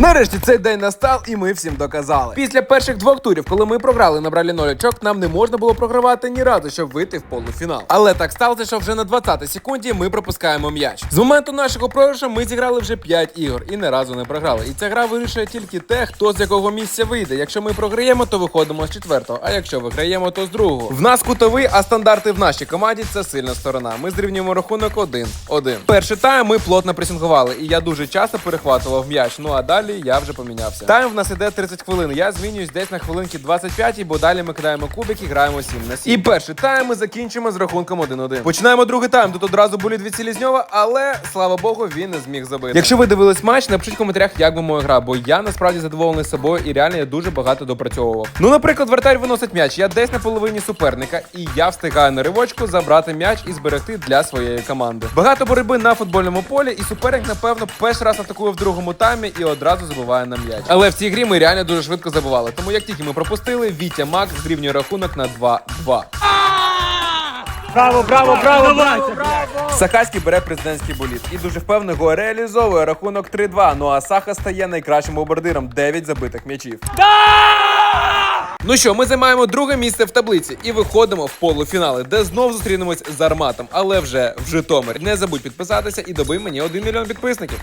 Нарешті цей день настав, і ми всім доказали. Після перших двох турів, коли ми програли, набрали 0 очок, нам не можна було програвати ні разу, щоб вийти в полуфінал. Але так сталося, що вже на 20-й секунді ми пропускаємо м'яч. З моменту нашого програшу ми зіграли вже 5 ігор і не разу не програли. І ця гра вирішує тільки те, хто з якого місця вийде. Якщо ми програємо, то виходимо з четвертого. А якщо виграємо, то з другого. В нас кутовий, а стандарти в нашій команді це сильна сторона. Ми зрівнюємо рахунок 1-1. Перший тайм ми плотно пресингували, і я дуже часто перехватував м'яч. Ну а далі я вже помінявся. Тайм в нас іде 30 хвилин. Я змінююсь десь на хвилинки 25, бо далі ми кидаємо кубик і граємо 7 на 7. І перший тайм ми закінчимо з рахунком 1-1. Починаємо другий тайм. Тут одразу боліт від Селізньова, але слава Богу, він не зміг забити. Якщо ви дивились матч, напишіть в коментарях, як би моя гра, бо я насправді задоволений собою і реально я дуже багато допрацьовував. Ну, наприклад, вратарь виносить м'яч. Я десь на половині суперника, і я встигаю на ривочку забрати м'яч і зберегти для своєї команди. Багато боротьби на футбольному полі, і суперник, напевно, перший раз атакує в другому таймі і одразу забиває на м'яч. Але в цій грі ми реально дуже швидко забивали. Тому як тільки ми пропустили, Вітя Макс зрівнює рахунок на 2-2. Браво, браво, браво, браво! Сахаський бере президентський боліт і дуже впевнено його реалізовує рахунок 3-2. Ну а Саха стає найкращим бомбардиром 9 забитих м'ячів. Ну що, ми займаємо друге місце в таблиці і виходимо в полуфінали, де знов зустрінемось з арматом, але вже в Житомирі. Не забудь підписатися і добий мені 1 мільйон підписників.